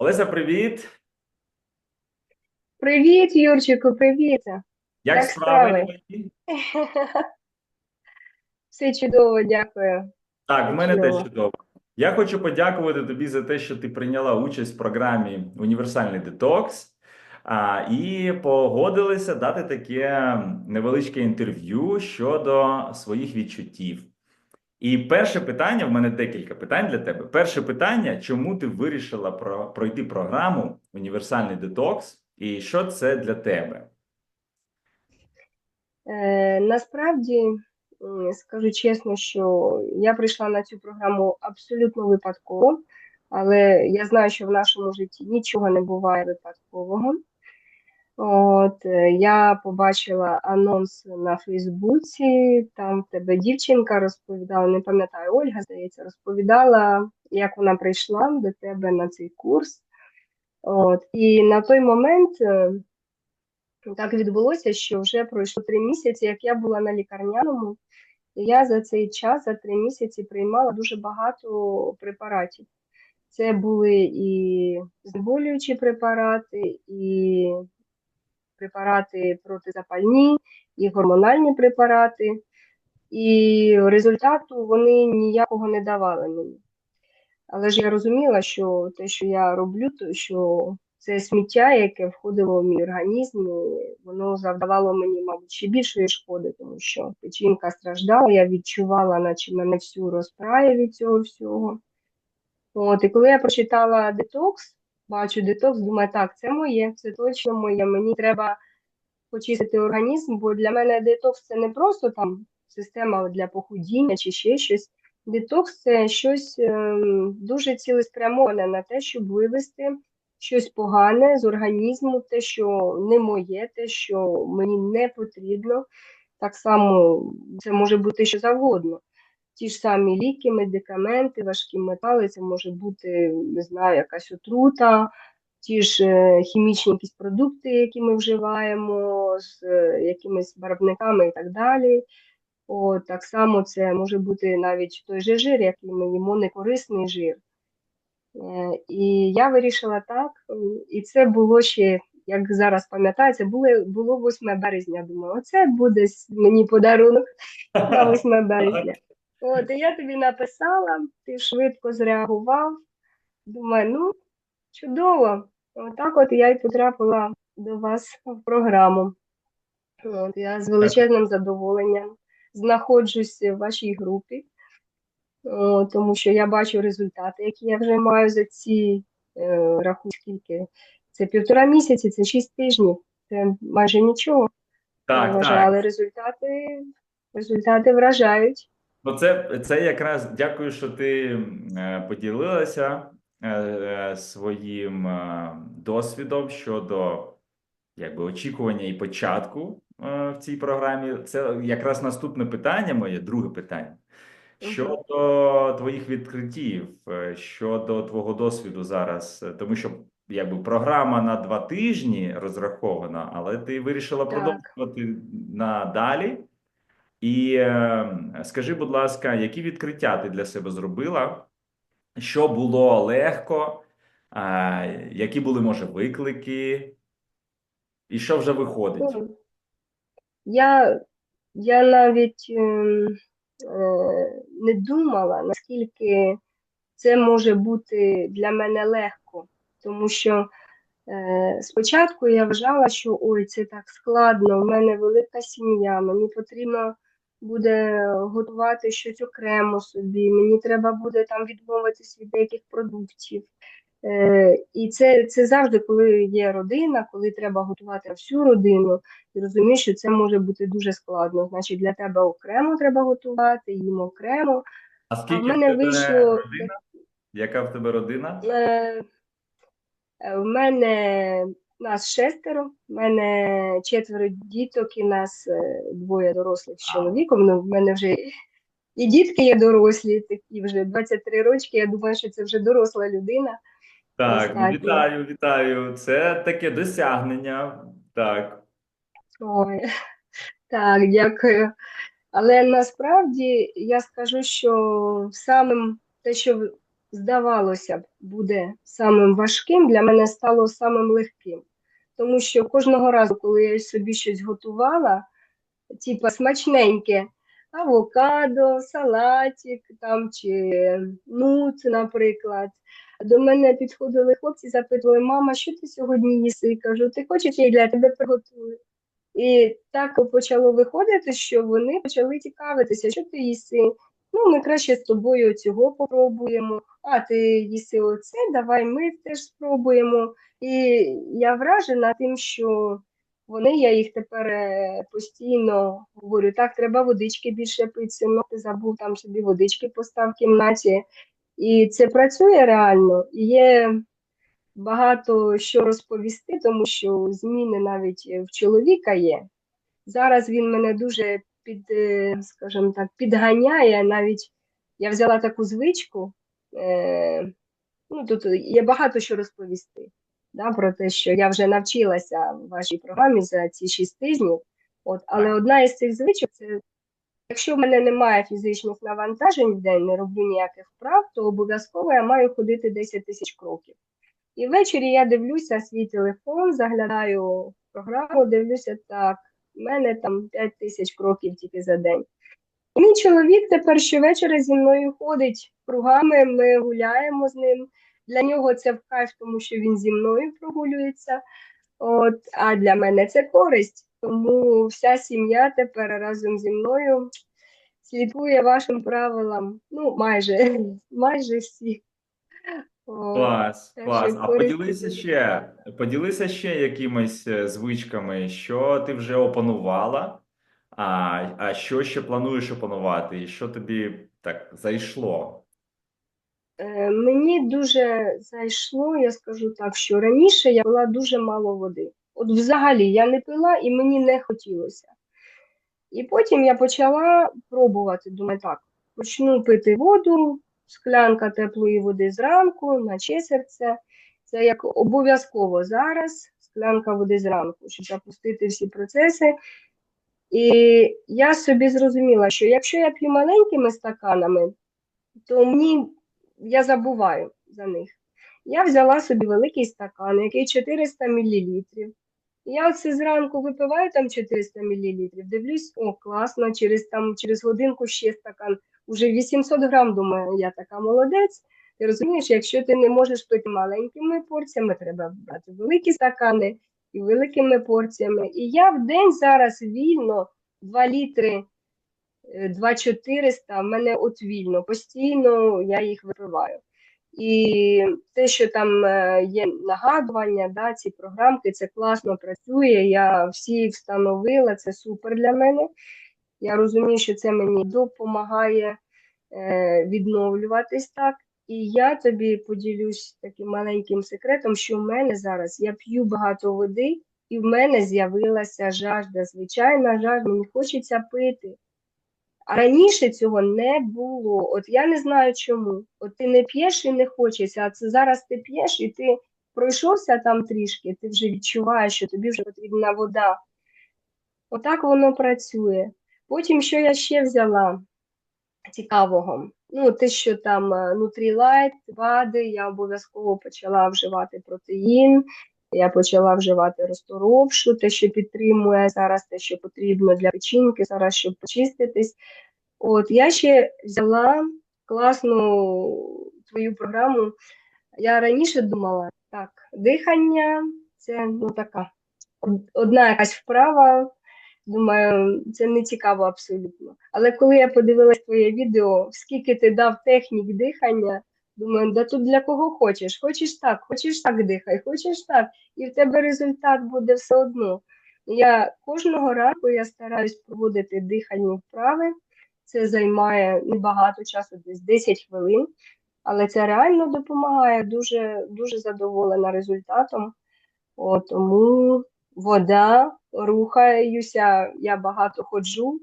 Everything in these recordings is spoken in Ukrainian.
Олеся, привіт! Привіт, Юрчику, привіт. Як Як справи? Все чудово, дякую. Так, в мене теж чудово. чудово. Я хочу подякувати тобі за те, що ти прийняла участь в програмі Універсальний детокс а, і погодилася дати таке невеличке інтерв'ю щодо своїх відчуттів. І перше питання, в мене декілька питань для тебе. Перше питання: чому ти вирішила про, пройти програму Універсальний детокс, і що це для тебе? Е, насправді, скажу чесно, що я прийшла на цю програму абсолютно випадково, але я знаю, що в нашому житті нічого не буває випадкового. От, е, я побачила анонс на Фейсбуці, там в тебе дівчинка розповідала, не пам'ятаю, Ольга, здається, розповідала, як вона прийшла до тебе на цей курс. От, і на той момент е, так відбулося, що вже пройшло три місяці, як я була на лікарняному, я за цей час, за три місяці, приймала дуже багато препаратів. Це були і знеболюючі препарати, і препарати протизапальні, і гормональні препарати, і результату вони ніякого не давали мені. Але ж я розуміла, що те, що я роблю, то що це сміття, яке входило в мій організм, воно завдавало мені, мабуть, ще більшої шкоди, тому що печінка страждала, я відчувала, наче мене всю розпирає від цього всього. От, і коли я прочитала детокс, бачу детокс, думаю, так, це моє, це точно моє. Мені треба почистити організм, бо для мене детокс це не просто там система для похудіння чи ще щось. Детокс це щось ем, дуже цілеспрямоване на те, щоб вивести щось погане з організму, те, що не моє, те, що мені не потрібно. Так само це може бути що завгодно. Ті ж самі ліки, медикаменти, важкі метали, це може бути, не знаю, якась отрута, ті ж е, хімічні якісь продукти, які ми вживаємо, з е, якимись барвниками і так далі. О, так само це може бути навіть той же жир, який ми їмо, некорисний жир. Е, І я вирішила так, і це було ще, як зараз пам'ятаю, це було, було 8 березня. Думаю, оце буде мені подарунок на 8 березня. От, і я тобі написала, ти швидко зреагував. Думаю, ну, чудово. Отак от я й потрапила до вас в програму. От, я з величезним задоволенням знаходжусь в вашій групі, о, тому що я бачу результати, які я вже маю за ці е, рахунки. скільки. Це півтора місяці, це шість тижнів, це майже нічого, Так, вважаю, так. але результати, результати вражають. Ну, це, якраз дякую, що ти е, поділилася е, е, своїм досвідом щодо якби очікування і початку в цій програмі. Це якраз наступне питання моє, друге питання. Щодо твоїх відкриттів, щодо твого досвіду зараз, тому що якби програма на два тижні розрахована, але ти вирішила Так. продовжувати надалі. І е, скажи, будь ласка, які відкриття ти для себе зробила? Що було легко? Е, які були, може, виклики? І що вже виходить? Я, я навіть ем, е, не думала, наскільки це може бути для мене легко, тому що е, спочатку я вважала, що ой, це так складно, в мене велика сім'я, мені потрібно буде готувати щось окремо собі, мені треба буде там відмовитись від деяких продуктів. Е, і це, це завжди, коли є родина, коли треба готувати всю родину, ти розумієш, що це може бути дуже складно. Значить, для тебе окремо треба готувати, їм окремо. А А в скільки в мене тебе вийшло родина? Яка в тебе родина? Е, е, В мене нас шестеро, в мене четверо діток і нас е, двоє дорослих з чоловіком. Ну, в мене вже і дітки є дорослі, такі вже 23 рочки. Я думаю, що це вже доросла людина. Так, ну, вітаю, вітаю. Це таке досягнення. Так. Ой, так, дякую. Але насправді я скажу, що самим те, що здавалося б, буде самим важким, для мене стало самим легким. Тому що кожного разу, коли я собі щось готувала, типа смачненьке, авокадо, салатик там чи нут, наприклад. До мене підходили хлопці, запитували, мама, що ти сьогодні їси? Кажу, ти хочеш, я для тебе приготую. І так почало виходити, що вони почали цікавитися, що ти їси. Ну, ми краще з тобою цього попробуємо. А ти їси оце, давай ми теж спробуємо. І я вражена тим, що вони, я їх тепер е, постійно говорю, так, треба водички більше пити, синок, ти забув там собі водички постав в кімнаті. І це працює реально. І є багато що розповісти, тому що зміни навіть в чоловіка є. Зараз він мене дуже під, е, скажімо так, підганяє. Навіть я взяла таку звичку. Е, ну, тут є багато що розповісти да, про те, що я вже навчилася в вашій програмі за ці шість тижнів. От, але одна із цих звичок це якщо в мене немає фізичних навантажень в день, не роблю ніяких вправ, то обов'язково я маю ходити 10 тисяч кроків. І ввечері я дивлюся свій телефон, заглядаю в програму, дивлюся так, в мене там 5 тисяч кроків тільки за день. Мій чоловік тепер щовечора зі мною ходить кругами, ми гуляємо з ним. Для нього це в кайф, тому що він зі мною прогулюється. От, а для мене це користь. Тому вся сім'я тепер разом зі мною слідкує вашим правилам. Ну, майже, майже всі. Клас, клас. А поділися ще, поділися ще якимись е, звичками, що ти вже опанувала, а, а що ще плануєш опанувати, і що тобі так зайшло? Е, Мені дуже зайшло, я скажу так, що раніше я пила дуже мало води. От взагалі я не пила і мені не хотілося. І потім я почала пробувати, думаю, так, почну пити воду, склянка теплої води зранку, наче серце. Це як обов'язково зараз, склянка води зранку, щоб запустити всі процеси. І я собі зрозуміла, що якщо я п'ю маленькими стаканами, то мені я забуваю за них. Я взяла собі великий стакан, який 400 мл. Я оце зранку випиваю там 400 мл, дивлюсь, о, класно, через, там, через годинку ще стакан. Уже 800 грам, думаю, я така молодець. Ти розумієш, якщо ти не можеш пити маленькими порціями, треба брати великі стакани і великими порціями. І я в день зараз вільно 2 літри, е, 2400 в мене от вільно, постійно я їх випиваю. І те, що там е, є нагадування, да, ці програмки, це класно працює. Я всі встановила, це супер для мене. Я розумію, що це мені допомагає е, відновлюватись так. І я тобі поділюсь таким маленьким секретом, що в мене зараз я п'ю багато води, і в мене з'явилася жажда, звичайна жажда, мені хочеться пити. А раніше цього не було. От я не знаю чому. От ти не п'єш і не хочеться, а це зараз ти п'єш і ти пройшовся там трішки, ти вже відчуваєш, що тобі вже потрібна вода. Отак воно працює. Потім, що я ще взяла цікавого? Ну, те, що там е, Nutrilite, БАДи, я обов'язково почала вживати протеїн, я почала вживати розторопшу, те, що підтримує зараз, те, що потрібно для печінки, зараз, щоб почиститись. От, я ще взяла класну твою програму. Я раніше думала, так, дихання це ну, така одна якась вправа. Думаю, це не цікаво абсолютно. Але коли я подивилась твоє відео, скільки ти дав технік дихання, думаю, да тут для кого хочеш. Хочеш так, хочеш так дихай, хочеш так, і в тебе результат буде все одно. Я кожного ранку я стараюсь проводити дихальні вправи. Це займає небагато часу, десь 10 хвилин, але це реально допомагає. Дуже, дуже задоволена результатом. О, тому вода, рухаюся, я багато ходжу.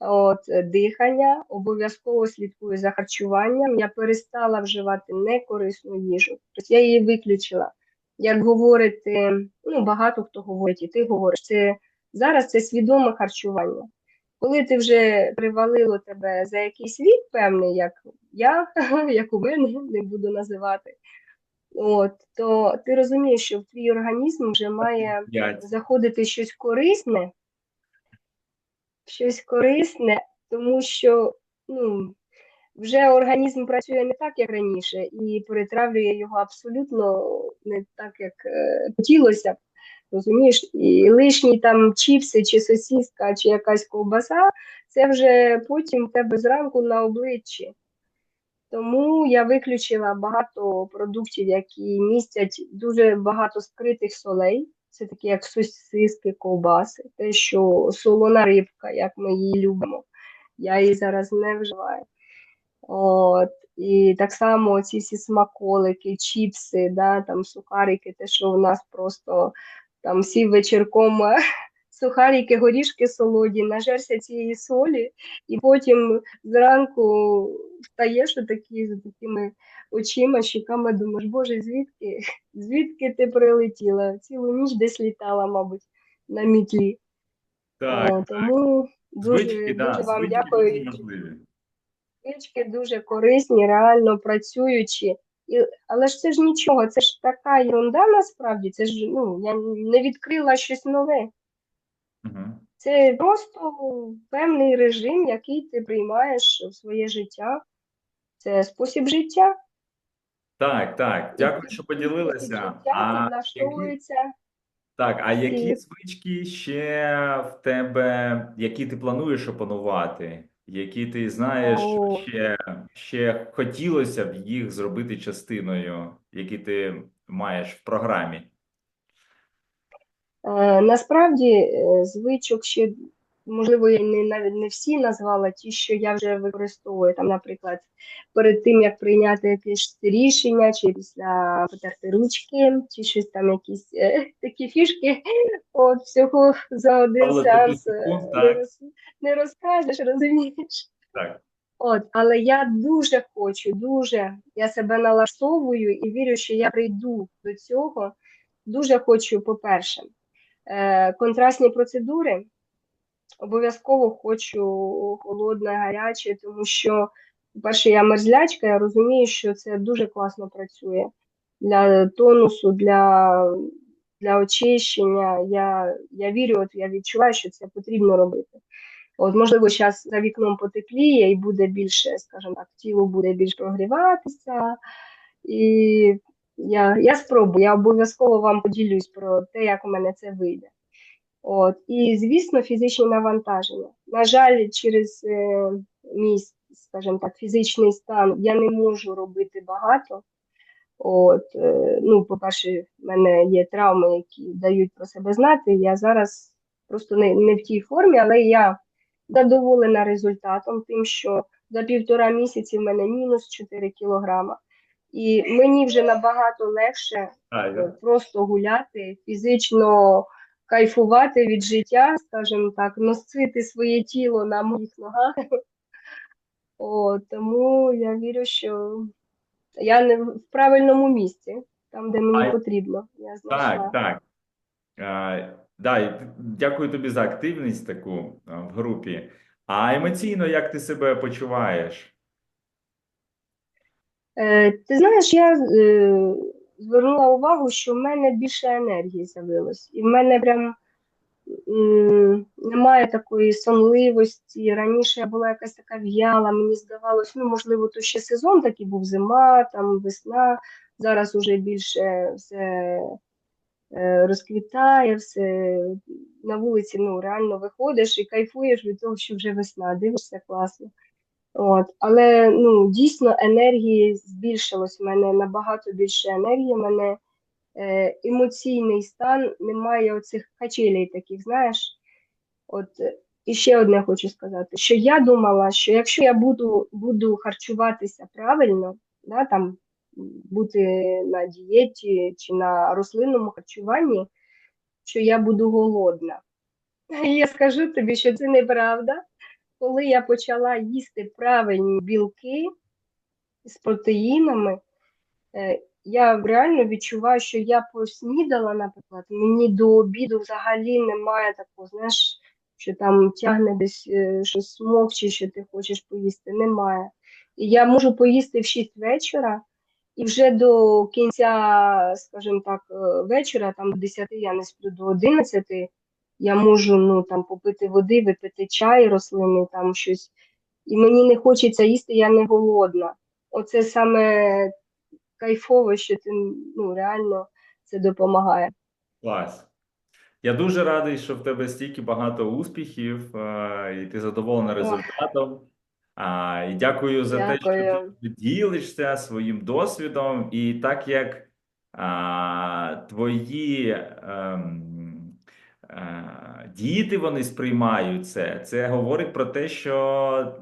От, дихання, обов'язково слідкую за харчуванням. Я перестала вживати некорисну їжу. Тобто я її виключила. Як говорити, ну багато хто говорить, і ти говориш, це зараз це свідоме харчування. коли ти вже привалило тебе за якийсь вік певний, як я, як у мене, не буду називати, от, то ти розумієш, що в твій організм вже має заходити щось корисне, щось корисне, тому що ну, вже організм працює не так, як раніше, і перетравлює його абсолютно не так, як е, хотілося б. Розумієш, і лишні там чіпси, чи сосіска, чи якась ковбаса, це вже потім в тебе зранку на обличчі. Тому я виключила багато продуктів, які містять дуже багато скритих солей. Це такі, як сосиски, ковбаси, те, що солона рибка, як ми її любимо. Я її зараз не вживаю. От, і так само ці всі смаколики, чіпси, да, там сухарики, те, що у нас просто там сів вечірком сухарики, горішки солоді, нажерся цієї солі, і потім зранку встаєш такі з такими очима, щеками, думаєш, Боже, звідки? Звідки ти прилетіла? Цілу ніч десь літала, мабуть, на мітлі. Так, О, тому дуже, звички, да, вам дякую. дуже. Звички дуже корисні, реально працюючі. І, але ж це ж нічого, це ж така ерунда насправді. Це ж ну, я не відкрила щось нове. Це просто певний режим, який ти приймаєш в своє життя. Це спосіб життя. Так, так, дякую, що поділилася. життя А які, так, а які І- звички ще в тебе, які ти плануєш опанувати? Які ти знаєш, О. ще, ще хотілося б їх зробити частиною, які ти маєш в програмі? Е, Насправді, е, звичок ще, можливо, я не навіть не всі назвала, ті, що я вже використовую. Там, наприклад, перед тим, як прийняти якесь рішення, чи після потерти ручки, чи щось там якісь е, такі фішки, от всього за один Але сеанс е, секунд, не, так. роз, не розкажеш, розумієш? Так. От, але я дуже хочу, дуже я себе налаштовую і вірю, що я прийду до цього. Дуже хочу, по-перше, е, контрастні процедури. Обов'язково хочу холодне, гаряче, тому що, по-перше, я мерзлячка, я розумію, що це дуже класно працює для тонусу, для, для очищення. Я, я вірю, от я відчуваю, що це потрібно робити. От, можливо, зараз за вікном потепліє і буде більше, скажімо так, тіло буде більш прогріватися. І я, я спробую, я обов'язково вам поділюсь про те, як у мене це вийде. От, і, звісно, фізичні навантаження. На жаль, через е, мій, скажімо так, фізичний стан я не можу робити багато. От, е, ну, по-перше, в мене є травми, які дають про себе знати. Я зараз просто не, не в тій формі, але я задоволена результатом, тим, що за півтора місяці в мене мінус 4 кілограма. І мені вже набагато легше А, е, я- просто гуляти, фізично кайфувати від життя, скажімо так, носити своє тіло на моїх ногах. О, тому я вірю, що я не в правильному місці, там, де мені А- потрібно. Я знайшла. Так, так. А, да, дякую тобі за активність таку в групі. А емоційно як ти себе почуваєш? Е, ти знаєш, я е, звернула увагу, що в мене більше енергії з'явилось. І в мене прям немає такої сонливості. Раніше я була якась така в'яла, мені здавалось, ну, можливо, то ще сезон такий був зима, там весна. Зараз уже більше все е, розквітає, все на вулиці ну, реально виходиш і кайфуєш від того, що вже весна, дивишся класно. От, але ну, дійсно енергії збільшилось. У мене набагато більше енергії, у мене е, емоційний стан, немає оцих качелей таких, знаєш. От, е, і ще одне хочу сказати, що я думала, що якщо я буду, буду харчуватися правильно, да, там, бути на дієті чи на рослинному харчуванні, що я буду голодна. Я скажу тобі, що це неправда коли я почала їсти правильні білки з протеїнами, е, я реально відчуваю, що я поснідала, наприклад, мені до обіду взагалі немає такого, знаєш, що там тягне десь е, щось смокче, що ти хочеш поїсти, немає. І я можу поїсти в 6 вечора, і вже до кінця, скажімо так, е, вечора, там до 10 я не сплю до 11, я можу ну, там, попити води, випити чай рослинний, там щось. І мені не хочеться їсти, я не голодна. Оце саме кайфово, що ти ну, реально це допомагає. Клас. Я дуже радий, що в тебе стільки багато успіхів, і ти задоволена результатом. А, і дякую за те, що ти ділишся своїм досвідом, і так як а, твої ем, е, діти вони сприймають це, це говорить про те, що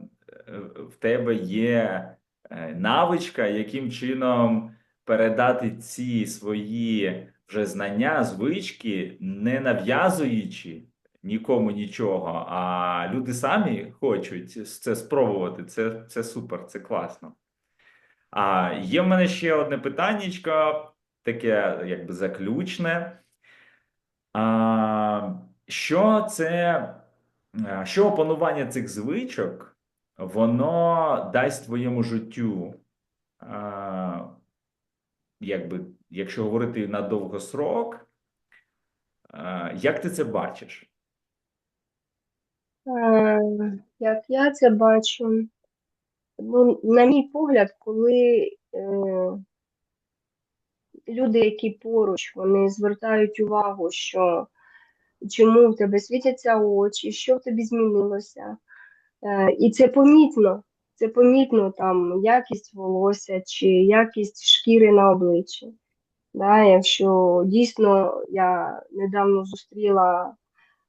е, в тебе є е, навичка, яким чином передати ці свої вже знання, звички, не нав'язуючи нікому нічого, а люди самі хочуть це спробувати. Це, це супер, це класно. А є в мене ще одне питаннячко, таке якби заключне. А, що це, що опанування цих звичок, воно дасть твоєму життю, а, якби, якщо говорити на довгосрок, а, як ти це бачиш? Е, Як я це бачу, ну, на мій погляд, коли е, люди, які поруч, вони звертають увагу, що чому в тебе світяться очі, що в тобі змінилося. Е, і це помітно, це помітно там якість волосся чи якість шкіри на обличчі. Да, якщо дійсно я недавно зустріла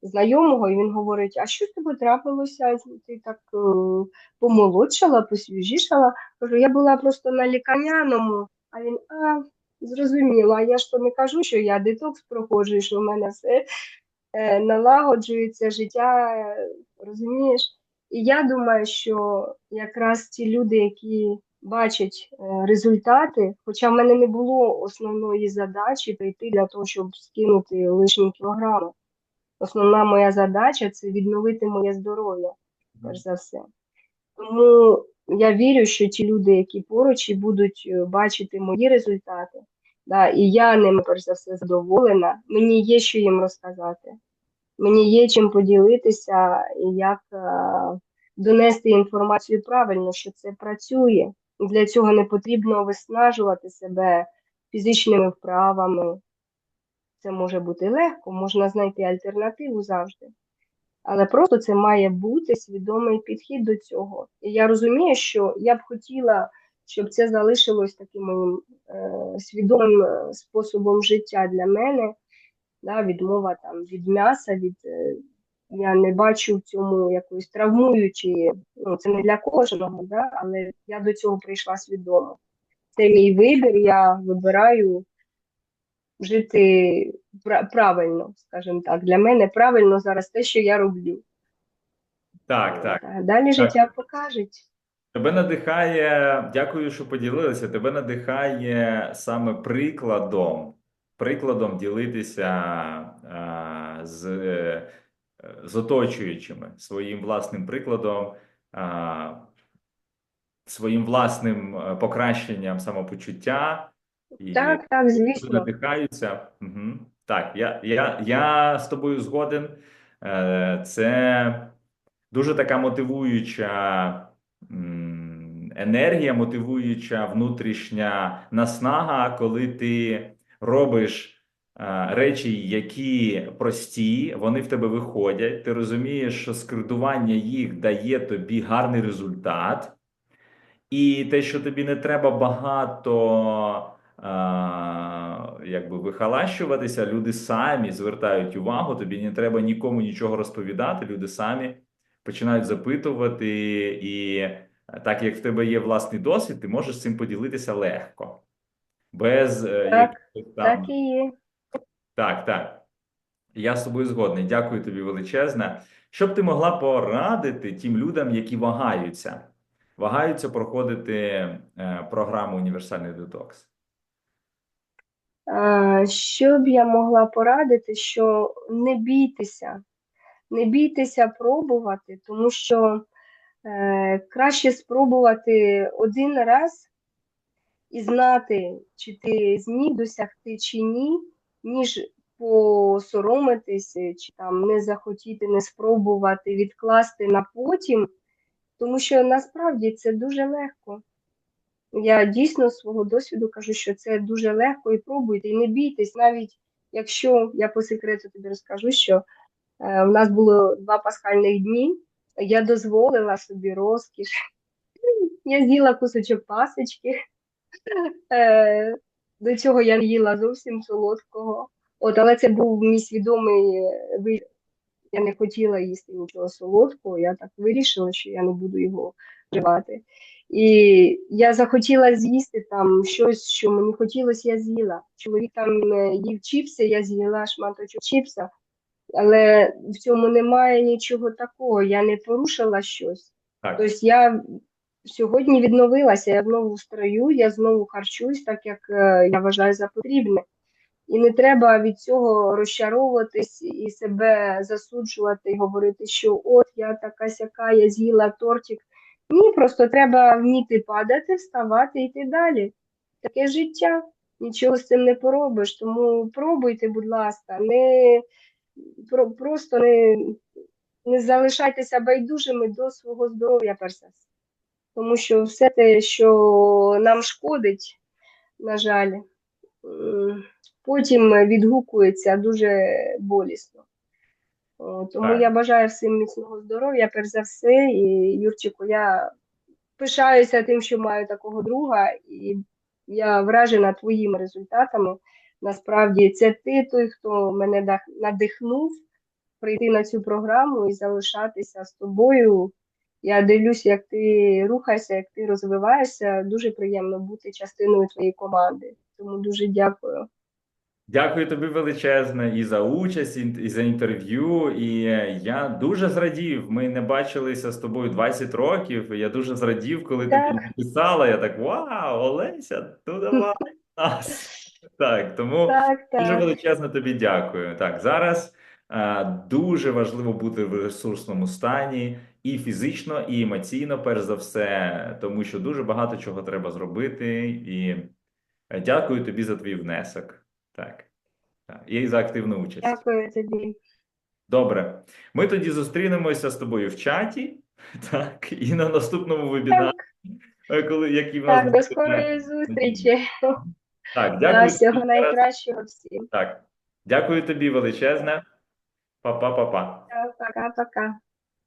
знайомого, і він говорить: А що з тобою трапилося? Ти так е, помолодшала, посвіжішала. Кажу, я була просто на лікарняному, а він а, зрозуміло, а я ж то не кажу, що я детокс проходжу, що в мене все налагоджується життя, е, розумієш? І я думаю, що якраз ті люди, які бачать е, результати, хоча в мене не було основної задачі прийти для того, щоб скинути лишні кілограми. Основна моя задача це відновити моє здоров'я, перш за все. Тому я вірю, що ті люди, які поруч і будуть е, бачити мої результати, да, і я ними, перш за все, задоволена, мені є що їм розказати, мені є чим поділитися і як е, донести інформацію правильно, що це працює. Для цього не потрібно виснажувати себе фізичними вправами. Це може бути легко, можна знайти альтернативу завжди. Але просто це має бути свідомий підхід до цього. І я розумію, що я б хотіла, щоб це залишилось таким моїм е, свідомим е, способом життя для мене. Да, відмова там від м'яса, від е, я не бачу в цьому якоїсь травмуючої, ну це не для кожного, да, але я до цього прийшла свідомо. Це мій вибір, я вибираю жити правильно, скажімо так. Для мене правильно зараз те, що я роблю. Так, так. А Далі життя покаже. Тебе надихає, дякую, що поділилися. Тебе надихає саме прикладом, прикладом ділитися а, з, е, з оточуючими, своїм власним прикладом, а, своїм власним е, покращенням самопочуття. І Так, так, звісно. надихаються. Угу. Так, я, я, я з тобою згоден. Е, Це дуже така мотивуюча енергія, мотивуюча внутрішня наснага, коли ти робиш е, речі, які прості, вони в тебе виходять. Ти розумієш, що скридування їх дає тобі гарний результат. І те, що тобі не треба багато а, якби вихолащуватися, люди самі звертають увагу, тобі не треба нікому нічого розповідати, люди самі починають запитувати, і так як в тебе є власний досвід, ти можеш цим поділитися легко. Без е, Так, якихось там Так і є. так, так. Я з тобою згодний. Дякую тобі величезне. Що б ти могла порадити тим людям, які вагаються, вагаються проходити е, програму Універсальний детокс? Що б я могла порадити, що не бійтеся, не бійтеся пробувати, тому що краще спробувати один раз і знати, чи ти зміг досягти чи ні, ніж посоромитись, е, чи там не захотіти, не спробувати, відкласти на потім, тому що насправді це дуже легко. Я дійсно з свого досвіду кажу, що це дуже легко і пробуйте, і не бійтесь, навіть якщо я по секрету тобі розкажу, що е, в нас було два пасхальних дні, я дозволила собі розкіш. Я з'їла кусочок пасочки. Е, до цього я не їла зовсім солодкого. От, але це був мій свідомий вибір. Я не хотіла їсти нічого солодкого, я так вирішила, що я не буду його вживати. І я захотіла з'їсти там щось, що мені хотілося, я з'їла. Чоловік там е, їв чіпси, я з'їла шматочок чіпса, але в цьому немає нічого такого. Я не порушила щось. Так. Тобто я сьогодні відновилася, я знову строю, я знову харчуюсь, так як е, я вважаю за потрібне. І не треба від цього розчаровуватись і себе засуджувати, і говорити, що от я така сяка, я з'їла тортик. Ні, просто треба вміти падати, вставати і йти далі. Таке життя, нічого з цим не поробиш. Тому пробуйте, будь ласка, не просто не, не залишайтеся байдужими до свого здоров'я, перш за все. Тому що все те, що нам шкодить, на жаль, потім відгукується дуже болісно. Тому Так. я бажаю всім міцного здоров'я, перш за все. І Юрчику, я пишаюся тим, що маю такого друга, і я вражена твоїми результатами. Насправді, це ти той, хто мене надихнув прийти на цю програму і залишатися з тобою. Я дивлюся, як ти рухаєшся, як ти розвиваєшся. Дуже приємно бути частиною твоєї команди. Тому дуже дякую. Дякую тобі величезне і за участь, і за інтерв'ю. І е, я дуже зрадів. Ми не бачилися з тобою 20 років. і Я дуже зрадів, коли ти Так. написала. Я так вау, Олеся, ну давай нас. Так, тому Так, дуже величезно тобі дякую. Так, зараз е, дуже важливо бути в ресурсному стані і фізично, і емоційно, перш за все, тому що дуже багато чого треба зробити. І е, дякую тобі за твій внесок. Так. Так, і за активну участь. Дякую тобі. Добре. Ми тоді зустрінемося з тобою в чаті, так, і на наступному вебінарі, Так, е, коли який в нас так, до скорої зустрічі. Так, Да, дякую. всього найкращого всім. Так. Дякую тобі величезне. Па-па-па-па. Пока-пока.